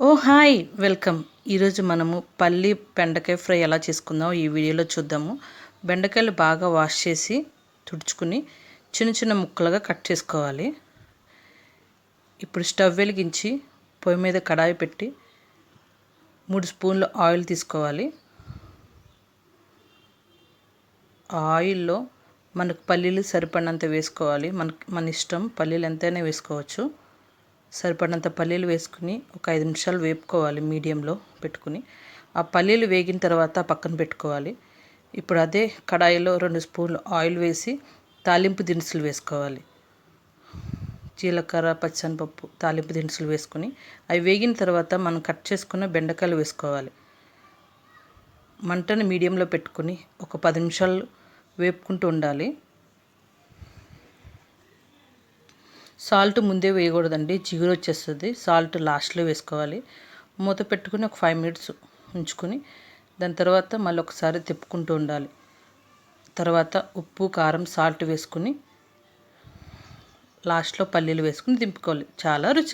ఓ hi welcome. ఈరోజు మనము పల్లి బెండకాయ ఫ్రై ఎలా చేసుకుందాం ఈ వీడియోలో చూద్దాము. బెండకాయలు బాగా వాష్ చేసి తుడుచుకుని చిన్న చిన్న ముక్కలుగా కట్ చేసుకోవాలి. ఇప్పుడు స్టవ్ వెలిగించి పొయ్యి మీద కడాయి పెట్టి మూడు స్పూన్లు ఆయిల్ తీసుకోవాలి. ఆయిల్లో మనకు పల్లీలు సరిపడినంత వేసుకోవాలి. మనకి మన ఇష్టం పల్లీలు ఎంతైనా వేసుకోవచ్చు. సరిపడినంత పల్లీలు వేసుకుని ఒక ఐదు నిమిషాలు వేపుకోవాలి మీడియంలో పెట్టుకుని. ఆ పల్లీలు వేగిన తర్వాత పక్కన పెట్టుకోవాలి. ఇప్పుడు అదే కడాయిలో రెండు స్పూన్లు ఆయిల్ వేసి తాలింపు దినుసులు వేసుకోవాలి. జీలకర్ర పచ్చనిపప్పు తాలింపు దినుసులు వేసుకుని. అవి వేగిన తర్వాత మనం కట్ చేసుకున్న బెండకాయలు వేసుకోవాలి. మంటను మీడియంలో పెట్టుకుని ఒక పది నిమిషాలు వేపుకుంటూ ఉండాలి. సాల్ట్ ముందే వేయకూడదండి చిగురు వచ్చేస్తుంది. సాల్ట్ లాస్ట్లో వేసుకోవాలి. మూత పెట్టుకుని ఒక ఫైవ్ మినిట్స్ ఉంచుకొని దాని తర్వాత మళ్ళీ ఒకసారి తిప్పుకుంటూ ఉండాలి. తర్వాత ఉప్పు కారం సాల్ట్ వేసుకుని లాస్ట్లో పల్లీలు వేసుకుని దింపుకోవాలి. చాలా రుచి